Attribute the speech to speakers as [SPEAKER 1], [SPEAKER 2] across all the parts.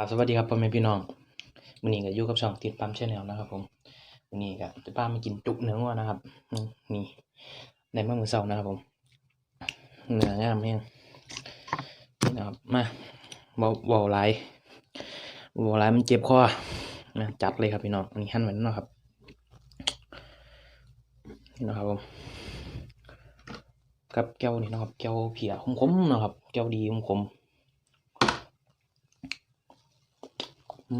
[SPEAKER 1] ครับสวัสดีครับพ่อแม่พี่น้องวันนี้ก็อยู่กับช่องติดปั๊มชแนลนะครับ ผมวันนี้ก็จะพามากินจุกเนื้อวัวนะครับนี่ในมะมือเสานะครับผมเนื้องามแห้งนี่นะครับมาเบาเบาไหลเบาไหลมันเจ็บคอนะจัดเลยครับพี่น้องอันนี้หั่นไว้แล้วเนะครับนี่นะครับผมกับแก้วนี่นะครับแก้วเพียคมๆนะครับแก้วดีคมๆ อืม หว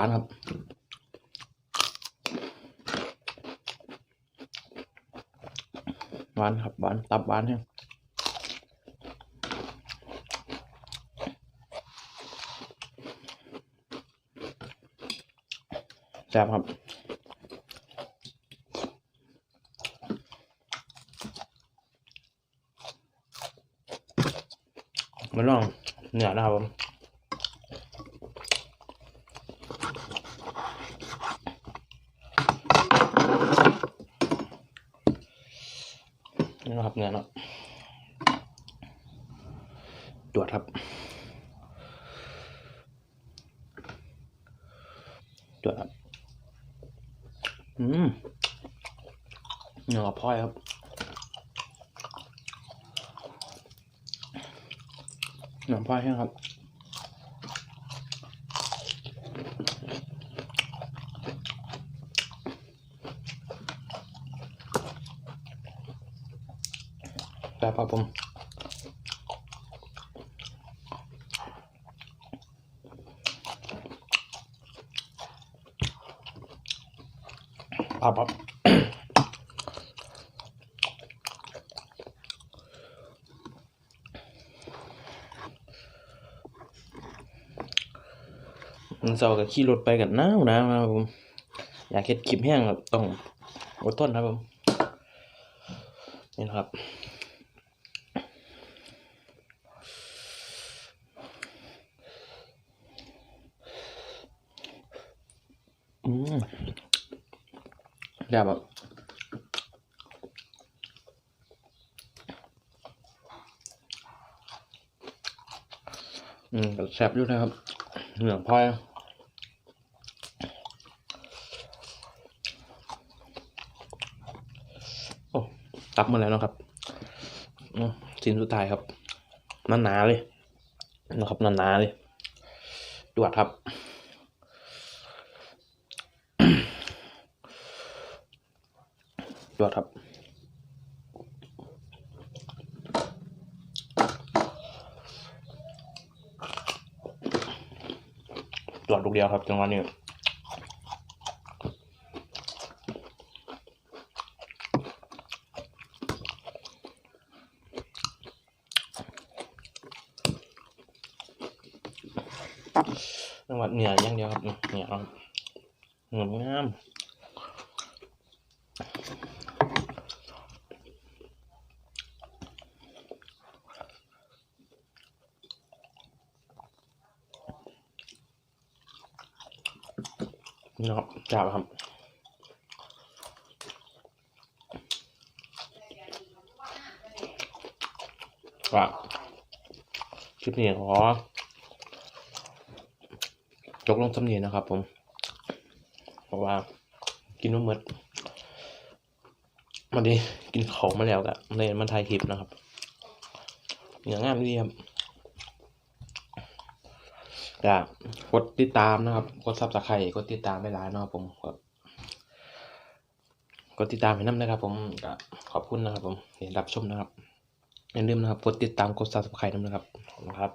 [SPEAKER 1] านครับ หวานครับ หวาน ตับหวานเนี่ยแซ่บครับมาลอง เนื้อนะครับผมนี่นะครับเนื้อเนาะตรวจครับตรวจครับ อืมเนื้อพลอยครับ หนังพายใช่ไหมครับแต่พอผมปับปับ เสากับขี่รถไปกันหนาวหนาวนะครับผม อยากเห็ดคลิปแห้งครับต้องอดทนครับผมนี่นะครับอืมแบบแบบอืมแซ่บอยู่นะครับเหนือพลอยโอ้ ตับมาแล้วนะครับชิ้นสุดท้ายครับหนาๆเลยนะครับหนาๆเลยดวดครับดวดครับตรวจลูกเดียวครับจังหวะนี้ จังหวัดเหนืออย่างเดียวครับเหนือครับเหนืองามนี่ครับจับครับว่าคลิปนี้ขอ จกลงสำเนียนะครับ ผม เพราะว่ากินนุ่มมดวันนี้กินขาวมาแล้วกะเลยมาถ่ายคลิปนะครับอย่างงามดีครับก็กดติดตามนะครับ กดซับสไครต์กดติดตามไม่ร้ายเนาะครับผมกดกดติดตามให้น้ำนะครับ ผมก็ขอบคุณนะครับ ผมรับชมนะครับอย่าลืมนะครับ กดติดตามกด subscribe ด้วยนะครับขอบคุณครับ